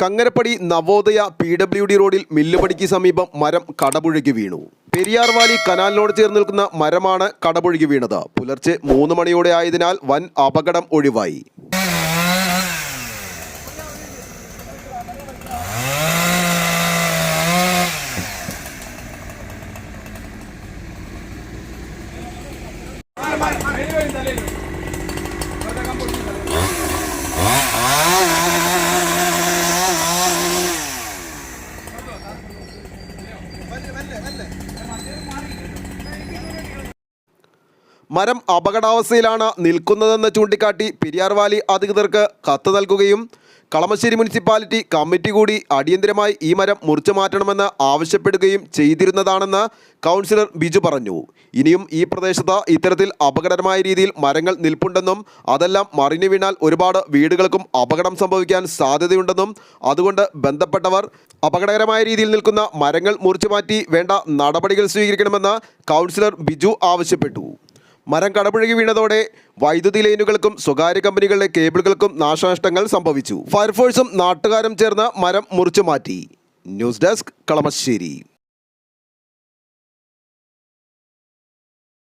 Kangarappady Navodaya P W D റോഡിൽ മില്ലുപടിക്ക് സമീപം മരം കടപുഴകി വീണു. പെരിയാർ വാലി കനാലിനോട് ചേർന്ന് നിൽക്കുന്ന മരമാണ് കടപുഴകി വീണത്. പുലർച്ചെ മൂന്ന് മണിയോടെ ആയതിനാൽ വൻ അപകടം ഒഴിവായി. മരം അപകടാവസ്ഥയിലാണ് നിൽക്കുന്നതെന്ന് ചൂണ്ടിക്കാട്ടി പെരിയാർ വാലി അധികൃതർക്ക് കത്ത് നൽകുകയും കളമശ്ശേരി മുനിസിപ്പാലിറ്റി കമ്മിറ്റി കൂടി അടിയന്തരമായി ഈ മരം മുറിച്ചു മാറ്റണമെന്ന് ആവശ്യപ്പെടുകയും ചെയ്തിരുന്നതാണെന്ന് കൗൺസിലർ ബിജു പറഞ്ഞു. ഇനിയും ഈ പ്രദേശത്ത് ഇത്തരത്തിൽ അപകടകരമായ രീതിയിൽ മരങ്ങൾ നിൽപ്പുണ്ടെന്നും അതെല്ലാം മറിഞ്ഞു വീണാൽ ഒരുപാട് വീടുകൾക്കും അപകടം സംഭവിക്കാൻ സാധ്യതയുണ്ടെന്നും അതുകൊണ്ട് ബന്ധപ്പെട്ടവർ അപകടകരമായ രീതിയിൽ നിൽക്കുന്ന മരങ്ങൾ മുറിച്ചു മാറ്റി വേണ്ട നടപടികൾ സ്വീകരിക്കണമെന്ന് കൗൺസിലർ ബിജു ആവശ്യപ്പെട്ടു. മരം കടപുഴകി വീണതോടെ വൈദ്യുതി ലൈനുകൾക്കും സ്വകാര്യ കമ്പനികളുടെ കേബിളുകൾക്കും നാശനഷ്ടങ്ങൾ സംഭവിച്ചു. ഫയർഫോഴ്സും നാട്ടുകാരും ചേർന്ന് മരം മുറിച്ചു മാറ്റി. News desk Kalamassery.